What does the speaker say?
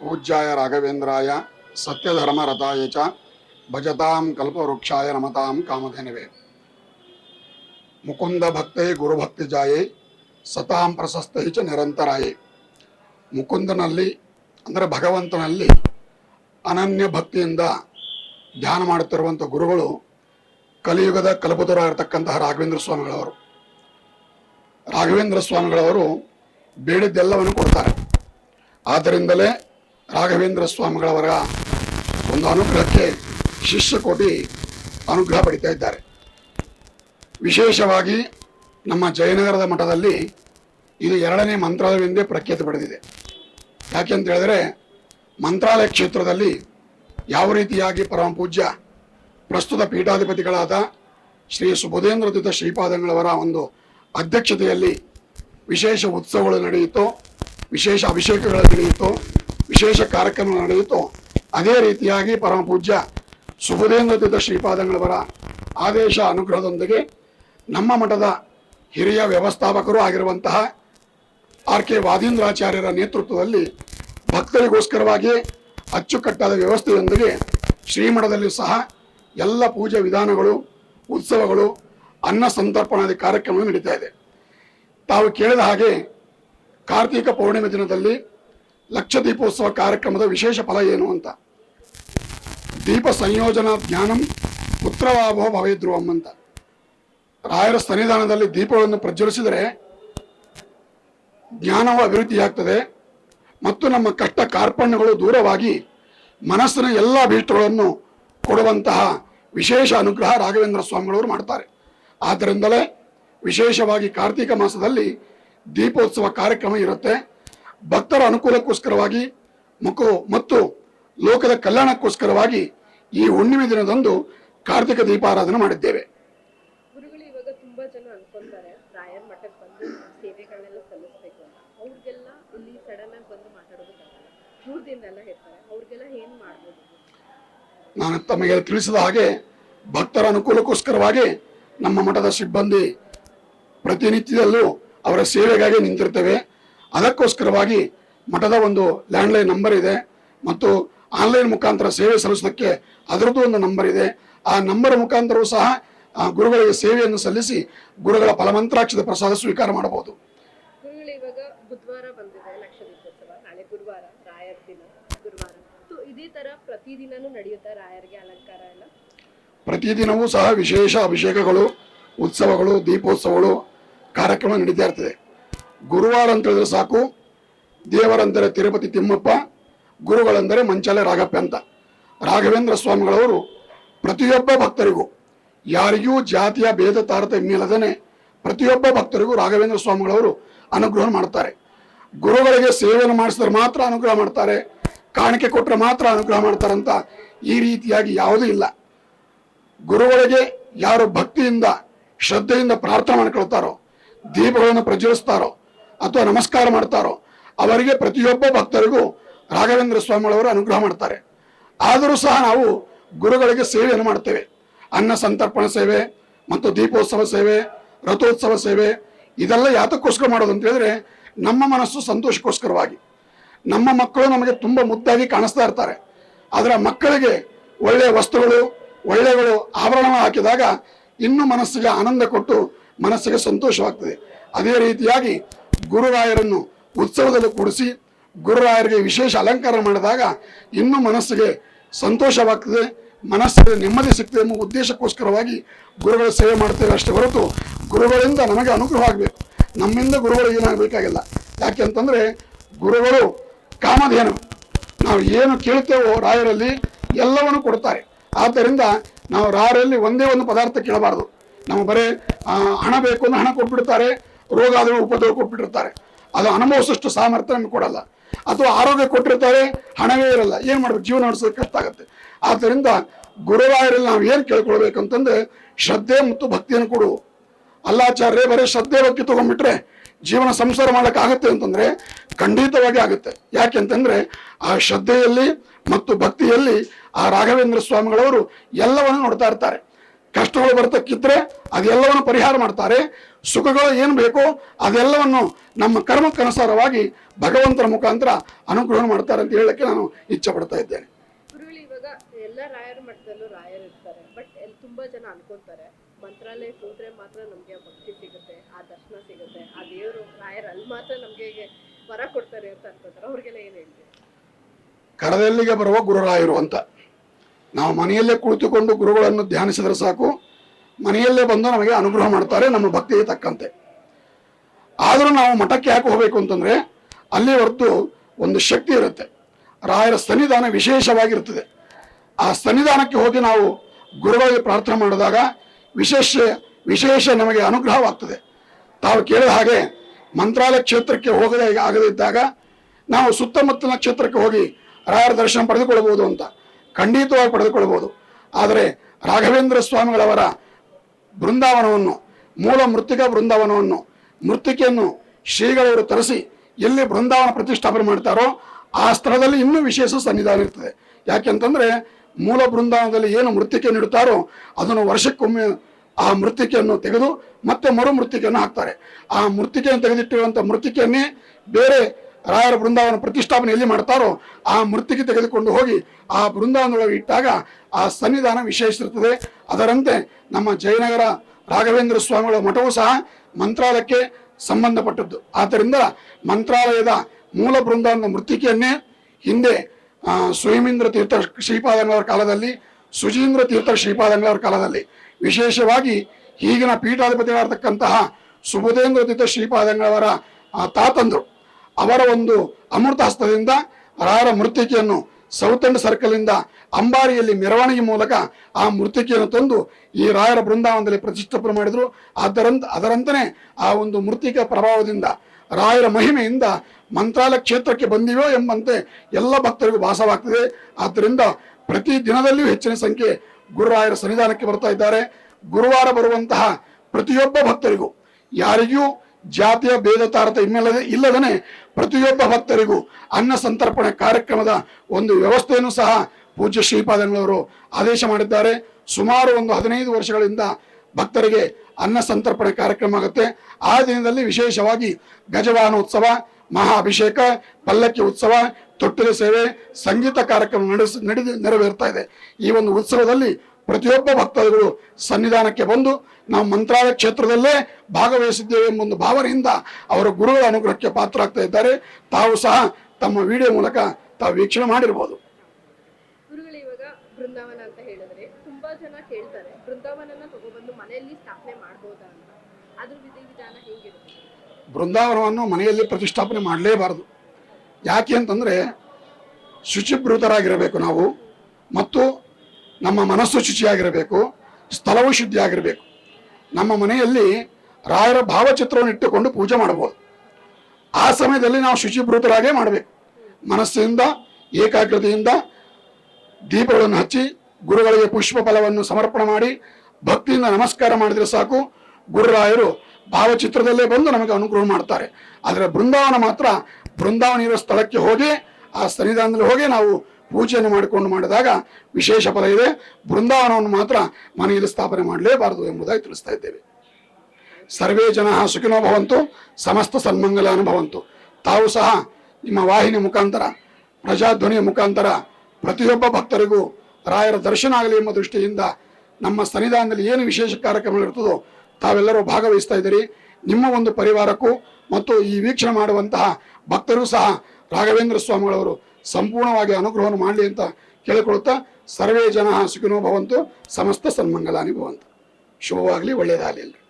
ಪೂಜ್ಯಾಯ ರಾಘವೇಂದ್ರಾಯ ಸತ್ಯಧರ್ಮರತಾಯ ಚ ಭಜತಾಂ ಕಲ್ಪವೃಕ್ಷಾಯ ನಮತಾಂ ಕಾಮಧೇನವೇ. ಮುಕುಂದ ಭಕ್ತೈ ಗುರುಭಕ್ತಿ ಜಾಯೇ ಸತಾಂ ಪ್ರಶಸ್ತೈ ಚ ನಿರಂತರಾಯೇ. ಮುಕುಂದನಲ್ಲಿ, ಅಂದರೆ ಭಗವಂತನಲ್ಲಿ ಅನನ್ಯ ಭಕ್ತಿಯಿಂದ ಧ್ಯಾನ ಮಾಡುತ್ತಿರುವಂಥ ಗುರುಗಳು ಕಲಿಯುಗದ ಕಲ್ಪತರಾಗಿರ್ತಕ್ಕಂತಹ ರಾಘವೇಂದ್ರ ಸ್ವಾಮಿಗಳವರು. ರಾಘವೇಂದ್ರ ಸ್ವಾಮಿಗಳವರು ಬೇಡಿದ್ದೆಲ್ಲವನ್ನು ಕೊಡ್ತಾರೆ. ಆದ್ದರಿಂದಲೇ ರಾಘವೇಂದ್ರ ಸ್ವಾಮಿಗಳವರ ಒಂದು ಅನುಗ್ರಹಕ್ಕೆ ಶಿಷ್ಯ ಕೋಟಿ ಅನುಗ್ರಹ ಪಡಿತಾ ಇದ್ದಾರೆ. ವಿಶೇಷವಾಗಿ ನಮ್ಮ ಜಯನಗರದ ಮಠದಲ್ಲಿ ಇದು ಎರಡನೇ ಮಂತ್ರಾಲಯವೆಂದೇ ಪ್ರಖ್ಯಾತಿ ಪಡೆದಿದೆ. ಯಾಕೆಂತ ಹೇಳಿದ್ರೆ ಮಂತ್ರಾಲಯ ಕ್ಷೇತ್ರದಲ್ಲಿ ಯಾವ ರೀತಿಯಾಗಿ ಪರಮ ಪೂಜ್ಯ ಪ್ರಸ್ತುತ ಪೀಠಾಧಿಪತಿಗಳಾದ ಶ್ರೀ ಸುಬುಧೇಂದ್ರ ತೀರ್ಥ ಶ್ರೀಪಾದಂಗಳವರ ಒಂದು ಅಧ್ಯಕ್ಷತೆಯಲ್ಲಿ ವಿಶೇಷ ಉತ್ಸವಗಳು ನಡೆಯಿತು, ವಿಶೇಷ ಅಭಿಷೇಕಗಳು ನಡೆಯಿತು ವಿಶೇಷ ಕಾರ್ಯಕ್ರಮ ನಡೆಯಿತು. ಅದೇ ರೀತಿಯಾಗಿ ಪರಮ ಪೂಜ್ಯ ಸುಬುಧೇಂದ್ರ ತೀರ್ಥ ಶ್ರೀಪಾದಂಗಳವರ ಆದೇಶ ಅನುಗ್ರಹದೊಂದಿಗೆ ನಮ್ಮ ಮಠದ ಹಿರಿಯ ವ್ಯವಸ್ಥಾಪಕರು ಆಗಿರುವಂತಹ ಆರ್ ಕೆ ವಾದೀಂದ್ರಾಚಾರ್ಯರ ನೇತೃತ್ವದಲ್ಲಿ ಭಕ್ತರಿಗೋಸ್ಕರವಾಗಿ ಅಚ್ಚುಕಟ್ಟಾದ ವ್ಯವಸ್ಥೆಯೊಂದಿಗೆ ಶ್ರೀಮಠದಲ್ಲಿ ಸಹ ಎಲ್ಲ ಪೂಜಾ ವಿಧಾನಗಳು, ಉತ್ಸವಗಳು, ಅನ್ನ ಸಂತರ್ಪಣಾದಿ ಕಾರ್ಯಕ್ರಮ ನಡೀತಾ ಇದೆ. ತಾವು ಕೇಳಿದ ಹಾಗೆ ಕಾರ್ತೀಕ ಪೌರ್ಣಿಮೆ ದಿನದಲ್ಲಿ ಲಕ್ಷ ದೀಪೋತ್ಸವ ಕಾರ್ಯಕ್ರಮದ ವಿಶೇಷ ಫಲ ಏನು ಅಂತ? ದೀಪ ಸಂಯೋಜನಾ ಜ್ಞಾನಂ ಪುತ್ರವಾಭವ ಭವೇದ್ರುವಂ ಅಂತ. ರಾಯರ ಸನ್ನಿಧಾನದಲ್ಲಿ ದೀಪಗಳನ್ನು ಪ್ರಜ್ವಲಿಸಿದರೆ ಜ್ಞಾನವು ಅಭಿವೃದ್ಧಿಯಾಗ್ತದೆ ಮತ್ತು ನಮ್ಮ ಕಷ್ಟ ಕಾರ್ಪಣ್ಯಗಳು ದೂರವಾಗಿ ಮನಸ್ಸಿನ ಎಲ್ಲ ಭೀಷ್ಟಗಳನ್ನು ಕೊಡುವಂತಹ ವಿಶೇಷ ಅನುಗ್ರಹ ರಾಘವೇಂದ್ರ ಸ್ವಾಮಿಗಳವರು ಮಾಡ್ತಾರೆ. ಆದ್ದರಿಂದಲೇ ವಿಶೇಷವಾಗಿ ಕಾರ್ತೀಕ ಮಾಸದಲ್ಲಿ ದೀಪೋತ್ಸವ ಕಾರ್ಯಕ್ರಮ ಇರುತ್ತೆ. ಭಕ್ತರ ಅನುಕೂಲಕ್ಕೋಸ್ಕರವಾಗಿ ಮಕು ಮತ್ತು ಲೋಕದ ಕಲ್ಯಾಣಕ್ಕೋಸ್ಕರವಾಗಿ ಈ ಹುಣ್ಣಿಮೆ ದಿನದಂದು ಕಾರ್ತಿಕ ದೀಪಾರಾಧನೆ ಮಾಡಿದ್ದೇವೆ. ನಾನು ತಮಗೆ ತಿಳಿಸಿದ ಹಾಗೆ ಭಕ್ತರ ಅನುಕೂಲಕ್ಕೋಸ್ಕರವಾಗಿ ನಮ್ಮ ಮಠದ ಸಿಬ್ಬಂದಿ ಪ್ರತಿನಿತ್ಯದಲ್ಲೂ ಅವರ ಸೇವೆಗಾಗಿ ನಿಂತಿರ್ತೇವೆ. ಅದಕ್ಕೋಸ್ಕರವಾಗಿ ಮಠದ ಒಂದು ಲ್ಯಾಂಡ್ಲೈನ್ ನಂಬರ್ ಇದೆ ಮತ್ತು ಆನ್ಲೈನ್ ಮುಖಾಂತರ ಸೇವೆ ಸಲ್ಲಿಸೋದಕ್ಕೆ ಅದರದ್ದು ಒಂದು ನಂಬರ್ ಇದೆ. ಆ ನಂಬರ್ ಮುಖಾಂತರವೂ ಸಹ ಆ, ಗುರುಗಳಿಗೆ ಸೇವೆಯನ್ನು ಸಲ್ಲಿಸಿ ಗುರುಗಳ ಫಲಮಂತ್ರಾಕ್ಷದ ಪ್ರಸಾದ ಸ್ವೀಕಾರ ಮಾಡಬಹುದು. ಪ್ರತಿದಿನವೂ ಸಹ ವಿಶೇಷ ಅಭಿಷೇಕಗಳು ಉತ್ಸವಗಳು ದೀಪೋತ್ಸವಗಳು ಕಾರ್ಯಕ್ರಮ ನಡೀತಾ ಇರ್ತದೆ. ಗುರುವಾರ ಅಂತ ಹೇಳಿದ್ರೆ ಸಾಕು. ದೇವರಂದರೆ ತಿರುಪತಿ ತಿಮ್ಮಪ್ಪ, ಗುರುಗಳೆಂದರೆ ಮಂಚಾಲೆ ರಾಘಪ್ಪ ಅಂತ. ರಾಘವೇಂದ್ರ ಸ್ವಾಮಿಗಳವರು ಪ್ರತಿಯೊಬ್ಬ ಭಕ್ತರಿಗೂ, ಯಾರಿಗೂ ಜಾತಿಯ ಭೇದ ತಾರತಮ್ಯ ಇಲ್ಲದೇ ಪ್ರತಿಯೊಬ್ಬ ಭಕ್ತರಿಗೂ ರಾಘವೇಂದ್ರ ಸ್ವಾಮಿಗಳವರು ಅನುಗ್ರಹ ಮಾಡ್ತಾರೆ. ಗುರುಗಳಿಗೆ ಸೇವೆಯನ್ನು ಮಾಡಿಸಿದ್ರೆ ಮಾತ್ರ ಅನುಗ್ರಹ ಮಾಡ್ತಾರೆ. ಕಾಣಿಕೆ ಕೊಟ್ಟರೆ ಮಾತ್ರ ಅನುಗ್ರಹ ಮಾಡ್ತಾರಂತ ಈ ರೀತಿಯಾಗಿ ಯಾವುದೂ ಇಲ್ಲ. ಗುರುಗಳಿಗೆ ಯಾರು ಭಕ್ತಿಯಿಂದ, ಶ್ರದ್ಧೆಯಿಂದ ಪ್ರಾರ್ಥನೆ ಮಾಡ್ಕೊಳ್ತಾರೋ, ದೀಪಗಳನ್ನು ಪ್ರಜ್ವಲಿಸ್ತಾರೋ ಅಥವಾ ನಮಸ್ಕಾರ ಮಾಡ್ತಾರೋ, ಅವರಿಗೆ ಪ್ರತಿಯೊಬ್ಬ ಭಕ್ತರಿಗೂ ರಾಘವೇಂದ್ರ ಸ್ವಾಮಿಗಳವರು ಅನುಗ್ರಹ ಮಾಡ್ತಾರೆ. ಆದರೂ ಸಹ ನಾವು ಗುರುಗಳಿಗೆ ಸೇವೆಯನ್ನು ಮಾಡ್ತೇವೆ. ಅನ್ನ ಸಂತರ್ಪಣ ಸೇವೆ ಮತ್ತು ದೀಪೋತ್ಸವ ಸೇವೆ, ರಥೋತ್ಸವ ಸೇವೆ, ಇದೆಲ್ಲ ಯಾತಕ್ಕೋಸ್ಕರ ಮಾಡೋದು ಅಂತ ಹೇಳಿದ್ರೆ ನಮ್ಮ ಮನಸ್ಸು ಸಂತೋಷಕ್ಕೋಸ್ಕರವಾಗಿ. ನಮ್ಮ ಮಕ್ಕಳು ನಮಗೆ ತುಂಬ ಮುದ್ದಾಗಿ ಕಾಣಿಸ್ತಾ ಇರ್ತಾರೆ. ಅದರ ಮಕ್ಕಳಿಗೆ ಒಳ್ಳೆಯ ವಸ್ತುಗಳು ಒಳ್ಳೆಯಗಳು ಆಭರಣ ಹಾಕಿದಾಗ ಇನ್ನೂ ಮನಸ್ಸಿಗೆ ಆನಂದ ಕೊಟ್ಟು ಮನಸ್ಸಿಗೆ ಸಂತೋಷವಾಗ್ತದೆ. ಅದೇ ರೀತಿಯಾಗಿ ಗುರುರಾಯರನ್ನು ಉತ್ಸವದಲ್ಲಿ ಕೂಡಿಸಿ ಗುರುರಾಯರಿಗೆ ವಿಶೇಷ ಅಲಂಕಾರ ಮಾಡಿದಾಗ ಇನ್ನೂ ಮನಸ್ಸಿಗೆ ಸಂತೋಷವಾಗ್ತದೆ, ಮನಸ್ಸಿಗೆ ನೆಮ್ಮದಿ ಸಿಗ್ತದೆ ಎಂಬ ಉದ್ದೇಶಕ್ಕೋಸ್ಕರವಾಗಿ ಗುರುಗಳ ಸೇವೆ ಮಾಡ್ತೇವೆ ಅಷ್ಟೇ ಹೊರತು ಗುರುಗಳಿಂದ ನಮಗೆ ಅನುಗ್ರಹ ಆಗಬೇಕು. ನಮ್ಮಿಂದ ಗುರುಗಳಿಗೆ ಏನಾಗಬೇಕಾಗಿಲ್ಲ. ಯಾಕೆಂತಂದರೆ ಗುರುಗಳು ಕಾಮಧೇನು. ನಾವು ಏನು ಕೇಳ್ತೇವೋ ರಾಯರಲ್ಲಿ ಎಲ್ಲವನ್ನು ಕೊಡ್ತಾರೆ. ಆದ್ದರಿಂದ ನಾವು ರಾಯರಲ್ಲಿ ಒಂದೇ ಒಂದು ಪದಾರ್ಥ ಕೇಳಬಾರದು. ನಾವು ಬರೀ ಹಣ ಬೇಕು ಅಂದ್ರೆ ಹಣ ಕೊಟ್ಬಿಡ್ತಾರೆ. ರೋಗ ಆದರೂ ಉಪದ್ರವ ಕೊಟ್ಬಿಟ್ಟಿರ್ತಾರೆ. ಅದು ಅನುಭವಿಸಷ್ಟು ಸಾಮರ್ಥ್ಯ ನಮಗೆ ಕೊಡಲ್ಲ. ಅಥವಾ ಆರೋಗ್ಯ ಕೊಟ್ಟಿರ್ತಾರೆ, ಹಣವೇ ಇರಲ್ಲ. ಏನು ಮಾಡ್ಬೇಕು? ಜೀವನ ನಡೆಸೋದು ಕಷ್ಟ ಆಗುತ್ತೆ. ಆದ್ದರಿಂದ ಗುರುವಾಯರಲ್ಲಿ ನಾವು ಏನು ಕೇಳ್ಕೊಳ್ಬೇಕಂತಂದ್ರೆ ಶ್ರದ್ಧೆ ಮತ್ತು ಭಕ್ತಿಯನ್ನು ಕೊಡು. ಅಲ್ಲಾಚಾರ್ಯ ಬರೀ ಶ್ರದ್ಧೆ ಭಕ್ತಿ ತೊಗೊಂಡ್ಬಿಟ್ರೆ ಜೀವನ ಸಂಸಾರ ಮಾಡೋಕ್ಕಾಗುತ್ತೆ ಅಂತಂದರೆ ಅಂತಂದ್ರೆ ಖಂಡಿತವಾಗಿ ಆಗುತ್ತೆ. ಯಾಕೆ ಅಂತಂದರೆ, ಆ ಶ್ರದ್ಧೆಯಲ್ಲಿ ಮತ್ತು ಭಕ್ತಿಯಲ್ಲಿ ಆ ರಾಘವೇಂದ್ರ ಸ್ವಾಮಿಗಳವರು ಎಲ್ಲವನ್ನು ನೋಡ್ತಾ ಇರ್ತಾರೆ. ಕಷ್ಟಗಳು ಬರ್ತಕ್ಕಿದ್ರೆ ಅದೆಲ್ಲವನ್ನು ಪರಿಹಾರ ಮಾಡ್ತಾರೆ. ಸುಖಗಳು ಏನು ಬೇಕೋ ಅದೆಲ್ಲವನ್ನು ನಮ್ಮ ಕರ್ಮಕ್ಕನುಸಾರವಾಗಿ ಭಗವಂತನ ಮುಖಾಂತರ ಅನುಗ್ರಹ ಮಾಡ್ತಾರೆ ಅಂತ ಹೇಳಕ್ಕೆ ನಾನು ಇಚ್ಛೆ ಪಡ್ತಾ ಇದ್ದೇನೆ ಎಲ್ಲ ರಾಯರ ಮಠದಲ್ಲೂ ರಾಯರು ಇರ್ತಾರೆ. ಬಟ್ ಎಲ್ಲಿ ತುಂಬಾ ಜನ ಅನ್ಕೊಂತಾರೆ ಮಂತ್ರಾಲಯಕ್ಕೆ ಹೋದ್ರೆ ಮಾತ್ರ ನಮಗೆ ಭಕ್ತಿ ಸಿಗುತ್ತೆ ಆ ದರ್ಶನ ಸಿಗುತ್ತೆ. ಆ ದೇವರು ರಾಯರು ಅಲ್ಲಿ ಮಾತ್ರ ನಮಗೆ ವರ ಕೊಡ್ತಾರೆ ಅಂತ ಅನ್ಕೊಂತಾರೆ. ಅವ್ರಿಗೆಲ್ಲ ಏನು ಹೇಳ್ತೀವಿ ಕರದೆಲ್ಲಿಗೆ ಬರುವ ಗುರುರಾಯರು ಅಂತ. ನಾವು ಮನೆಯಲ್ಲೇ ಕುಳಿತುಕೊಂಡು ಗುರುಗಳನ್ನು ಧ್ಯಾನಿಸಿದರೆ ಸಾಕು. ಮನೆಯಲ್ಲೇ ಬಂದು ನಮಗೆ ಅನುಗ್ರಹ ಮಾಡ್ತಾರೆ ನಮ್ಮ ಭಕ್ತಿಗೆ ತಕ್ಕಂತೆ. ಆದರೂ ನಾವು ಮಠಕ್ಕೆ ಯಾಕೆ ಹೋಗಬೇಕು ಅಂತಂದರೆ ಅಲ್ಲಿ ಹೊರತು ಒಂದು ಶಕ್ತಿ ಇರುತ್ತೆ. ರಾಯರ ಸನ್ನಿಧಾನ ವಿಶೇಷವಾಗಿರುತ್ತದೆ. ಆ ಸನ್ನಿಧಾನಕ್ಕೆ ಹೋಗಿ ನಾವು ಗುರುಗಳಿಗೆ ಪ್ರಾರ್ಥನೆ ಮಾಡಿದಾಗ ವಿಶೇಷ ವಿಶೇಷ ನಮಗೆ ಅನುಗ್ರಹವಾಗ್ತದೆ. ತಾವು ಕೇಳಿದ ಹಾಗೆ ಮಂತ್ರಾಲಯ ಕ್ಷೇತ್ರಕ್ಕೆ ಹೋಗದೆ ಆಗದಿದ್ದಾಗ ನಾವು ಸುತ್ತಮುತ್ತಲಿನ ಕ್ಷೇತ್ರಕ್ಕೆ ಹೋಗಿ ರಾಯರ ದರ್ಶನ ಪಡೆದುಕೊಳ್ಳಬಹುದು ಅಂತ. ಖಂಡಿತವಾಗಿ ಪಡೆದುಕೊಳ್ಬೋದು ಆದರೆ ರಾಘವೇಂದ್ರ ಸ್ವಾಮಿಗಳವರ ಬೃಂದಾವನವನ್ನು, ಮೂಲ ಮೃತ್ತಿಕ ಬೃಂದಾವನವನ್ನು, ಮೃತ್ತಿಕೆಯನ್ನು ಶ್ರೀಗಳವರು ತರಿಸಿ ಎಲ್ಲಿ ಬೃಂದಾವನ ಪ್ರತಿಷ್ಠಾಪನೆ ಮಾಡ್ತಾರೋ ಆ ಸ್ಥಳದಲ್ಲಿ ಇನ್ನೂ ವಿಶೇಷ ಸನ್ನಿಧಾನ ಇರ್ತದೆ. ಯಾಕೆಂತಂದರೆ ಮೂಲ ಬೃಂದಾವನದಲ್ಲಿ ಏನು ಮೃತ್ತಿಕೆ ನೀಡುತ್ತಾರೋ ಅದನ್ನು ವರ್ಷಕ್ಕೊಮ್ಮೆ ಆ ಮೃತ್ತಿಕೆಯನ್ನು ತೆಗೆದು ಮತ್ತೆ ಮರು ಮೃತ್ತಿಕೆಯನ್ನು ಹಾಕ್ತಾರೆ. ಆ ಮೃತ್ತಿಕೆಯನ್ನು ತೆಗೆದಿಟ್ಟಿರುವಂಥ ಮೃತ್ತಿಕೆಯನ್ನೇ ಬೇರೆ ರಾಯರ ಬೃಂದಾವನ ಪ್ರತಿಷ್ಠಾಪನೆ ಎಲ್ಲಿ ಮಾಡ್ತಾರೋ ಆ ಮೃತ್ತಿಗೆ ತೆಗೆದುಕೊಂಡು ಹೋಗಿ ಆ ಬೃಂದಾವನದೊಳಗೆ ಇಟ್ಟಾಗ ಆ ಸನ್ನಿಧಾನ ವಿಶೇಷ ಇರ್ತದೆ. ಅದರಂತೆ ನಮ್ಮ ಜಯನಗರ ರಾಘವೇಂದ್ರ ಸ್ವಾಮಿಗಳ ಮಠವೂ ಸಹ ಮಂತ್ರಾಲಯಕ್ಕೆ ಸಂಬಂಧಪಟ್ಟದ್ದು. ಆದ್ದರಿಂದ ಮಂತ್ರಾಲಯದ ಮೂಲ ಬೃಂದಾವನದ ಮೃತ್ತಿಕೆಯನ್ನೇ ಹಿಂದೆ ಆ, ತೀರ್ಥ ಶ್ರೀಪಾದಂಗಳವರ ಕಾಲದಲ್ಲಿ ಸುಜೀಂದ್ರ ತೀರ್ಥ ಶ್ರೀಪಾದಂಗಳವರ ಕಾಲದಲ್ಲಿ ವಿಶೇಷವಾಗಿ ಈಗಿನ ಪೀಠಾಧಿಪತಿಗಳಾಗಿರ್ತಕ್ಕಂತಹ ಸುಬುಧೇಂದ್ರ ತೀರ್ಥ ಶ್ರೀಪಾದಂಗಳವರ ತಾತಂದ್ರು. ಅವರ ಒಂದು ಅಮೃತ ಹಸ್ತದಿಂದ ರಾಯರ ಮೃತ್ತಿಕೆಯನ್ನು ಸೌತ್ ಎಂಡ್ ಸರ್ಕಲ್ ಅಂಬಾರಿಯಲ್ಲಿ ಮೆರವಣಿಗೆ ಮೂಲಕ ಆ ಮೃತ್ತಿಕೆಯನ್ನು ತಂದು ಈ ರಾಯರ ಬೃಂದಾವನದಲ್ಲಿ ಪ್ರತಿಷ್ಠಾಪನೆ ಮಾಡಿದರು. ಅದರಂತ, ಅದರಂತನೇ ಆ ಒಂದು ಮೃತ್ತಿಕೆ ಪ್ರಭಾವದಿಂದ ರಾಯರ ಮಹಿಮೆಯಿಂದ ಮಂತ್ರಾಲಯ ಕ್ಷೇತ್ರಕ್ಕೆ ಬಂದಿವೋ ಎಂಬಂತೆ ಎಲ್ಲ ಭಕ್ತರಿಗೂ ಭಾಸವಾಗ್ತದೆ. ಆದ್ದರಿಂದ ಪ್ರತಿ ದಿನದಲ್ಲಿಯೂ ಹೆಚ್ಚಿನ ಸಂಖ್ಯೆ ಗುರುರಾಯರ ಸನ್ನಿಧಾನಕ್ಕೆ ಬರ್ತಾ ಇದ್ದಾರೆ. ಗುರುವಾರ ಬರುವಂತಹ ಪ್ರತಿಯೊಬ್ಬ ಭಕ್ತರಿಗೂ, ಯಾರಿಗೂ ಜಾತಿಯ ಭೇದ ತಾರತಮ್ಯ ಇಲ್ಲದನೆ ಪ್ರತಿಯೊಬ್ಬ ಭಕ್ತರಿಗೂ ಅನ್ನ ಸಂತರ್ಪಣೆ ಕಾರ್ಯಕ್ರಮದ ಒಂದು ವ್ಯವಸ್ಥೆಯನ್ನು ಸಹ ಪೂಜ್ಯ ಶ್ರೀಪಾದಂಗಳವರು ಆದೇಶ ಮಾಡಿದ್ದಾರೆ. ಸುಮಾರು ಒಂದು ಹದಿನೈದು ವರ್ಷಗಳಿಂದ ಭಕ್ತರಿಗೆ ಅನ್ನ ಸಂತರ್ಪಣೆ ಕಾರ್ಯಕ್ರಮ ಆಗುತ್ತೆ. ಆ ದಿನದಲ್ಲಿ ವಿಶೇಷವಾಗಿ ಗಜವಾಹನ ಉತ್ಸವ ಮಹಾ ಅಭಿಷೇಕ ಪಲ್ಲಕ್ಕಿ ಉತ್ಸವ, ತೊಟ್ಟಿಲು ಸೇವೆ, ಸಂಗೀತ ಕಾರ್ಯಕ್ರಮ ನಡೆಸ, ನಡೆದು ನೆರವೇರ್ತಾ ಇದೆ. ಈ ಒಂದು ಉತ್ಸವದಲ್ಲಿ ಪ್ರತಿಯೊಬ್ಬ ಭಕ್ತಾದಿಗಳು ಸನ್ನಿಧಾನಕ್ಕೆ ಬಂದು ನಾವು ಮಂತ್ರಾಲಯ ಕ್ಷೇತ್ರದಲ್ಲೇ ಭಾಗವಹಿಸಿದ್ದೇವೆ ಎಂಬ ಒಂದು ಭಾವನೆಯಿಂದ ಅವರ ಗುರುಗಳ ಅನುಗ್ರಹಕ್ಕೆ ಪಾತ್ರರಾಗ್ತಾ ಇದ್ದಾರೆ. ತಾವು ಸಹ ತಮ್ಮ ವಿಡಿಯೋ ಮೂಲಕ ತಾವು ವೀಕ್ಷಣೆ ಮಾಡಿರ್ಬೋದು. ಗುರುಗಳು ಇವಾಗ ಬೃಂದಾವನ ಅಂತ ಹೇಳಿದ್ರೆ ತುಂಬಾ ಜನ ಕೇಳ್ತಾರೆ ಬೃಂದಾವನನ ತಗೊಬಂದು ಮನೆಯಲ್ಲಿ ಸ್ಥಾಪನೆ ಮಾಡ್ಬೋದಾ ಅಂತ. ಅದ್ರ ವಿಧಿ ವಿಧಾನ ಹೇಗಿರುತ್ತೆ? ಬೃಂದಾವನವನ್ನು ಮನೆಯಲ್ಲಿ ಪ್ರತಿಷ್ಠಾಪನೆ ಮಾಡಲೇಬಾರದು. ಯಾಕೆ ಅಂತಂದರೆ ಶುಚಿಭೃತರಾಗಿರಬೇಕು ನಾವು ಮತ್ತು ನಮ್ಮ ಮನಸ್ಸು ಶುಚಿಯಾಗಿರಬೇಕು, ಸ್ಥಳವು ಶುದ್ಧಿಯಾಗಿರಬೇಕು. ನಮ್ಮ ಮನೆಯಲ್ಲಿ ರಾಯರ ಭಾವಚಿತ್ರವನ್ನು ಇಟ್ಟುಕೊಂಡು ಪೂಜೆ ಮಾಡಬಹುದು. ಆ ಸಮಯದಲ್ಲಿ ನಾವು ಶುಚಿಭೃತರಾಗೇ ಮಾಡಬೇಕು. ಮನಸ್ಸಿನಿಂದ, ಏಕಾಗ್ರತೆಯಿಂದ ದೀಪಗಳನ್ನು ಹಚ್ಚಿ, ಗುರುಗಳಿಗೆ ಪುಷ್ಪ ಫಲವನ್ನು ಸಮರ್ಪಣೆ ಮಾಡಿ, ಭಕ್ತಿಯಿಂದ ನಮಸ್ಕಾರ ಮಾಡಿದರೆ ಸಾಕು. ಗುರುರಾಯರು ಭಾವಚಿತ್ರದಲ್ಲೇ ಬಂದು ನಮಗೆ ಅನುಗ್ರಹ ಮಾಡ್ತಾರೆ. ಆದರೆ ಬೃಂದಾವನ ಮಾತ್ರ ಬೃಂದಾವನ ಇರೋ ಸ್ಥಳಕ್ಕೆ ಹೋಗಿ, ಆ ಸನ್ನಿಧಾನದಲ್ಲಿ ಹೋಗಿ ನಾವು ಪೂಜೆಯನ್ನು ಮಾಡಿಕೊಂಡು ಮಾಡಿದಾಗ ವಿಶೇಷ ಫಲ ಇದೆ. ಬೃಂದಾವನವನ್ನು ಮಾತ್ರ ಮನೆಯಲ್ಲಿ ಸ್ಥಾಪನೆ ಮಾಡಲೇಬಾರದು ಎಂಬುದಾಗಿ ತಿಳಿಸ್ತಾ ಇದ್ದೇವೆ. ಸರ್ವೇ ಜನ ಸುಖಿನೋ ಭವಂತು, ಸಮಸ್ತ ಸನ್ಮಂಗಲ ಅನುಭವಂತು. ತಾವು ಸಹ ನಿಮ್ಮ ವಾಹಿನಿ ಮುಖಾಂತರ, ಪ್ರಜಾಧ್ವನಿಯ ಮುಖಾಂತರ ಪ್ರತಿಯೊಬ್ಬ ಭಕ್ತರಿಗೂ ರಾಯರ ದರ್ಶನ ಆಗಲಿ ಎಂಬ ದೃಷ್ಟಿಯಿಂದ ನಮ್ಮ ಸನ್ನಿಧಾನದಲ್ಲಿ ಏನು ವಿಶೇಷ ಕಾರ್ಯಕ್ರಮಗಳಿರ್ತದೋ ತಾವೆಲ್ಲರೂ ಭಾಗವಹಿಸ್ತಾ ಇದ್ದೀರಿ. ನಿಮ್ಮ ಒಂದು ಪರಿವಾರಕ್ಕೂ ಮತ್ತು ಈ ವೀಕ್ಷಣೆ ಮಾಡುವಂತಹ ಭಕ್ತರು ಸಹ ರಾಘವೇಂದ್ರ ಸ್ವಾಮಿಗಳವರು ಸಂಪೂರ್ಣವಾಗಿ ಅನುಗ್ರಹವನ್ನು ಮಾಡಲಿ ಅಂತ ಕೇಳಿಕೊಳ್ಳುತ್ತಾ ಸರ್ವೇ ಜನ ಸುಖಿನೋ ಭವಂತು ಸಮಸ್ತ ಸನ್ಮಂಗಲಾನಿ ಭವಂತು. ಶುಭವಾಗಲಿ ಒಳ್ಳೆಯದಾಗಲಿ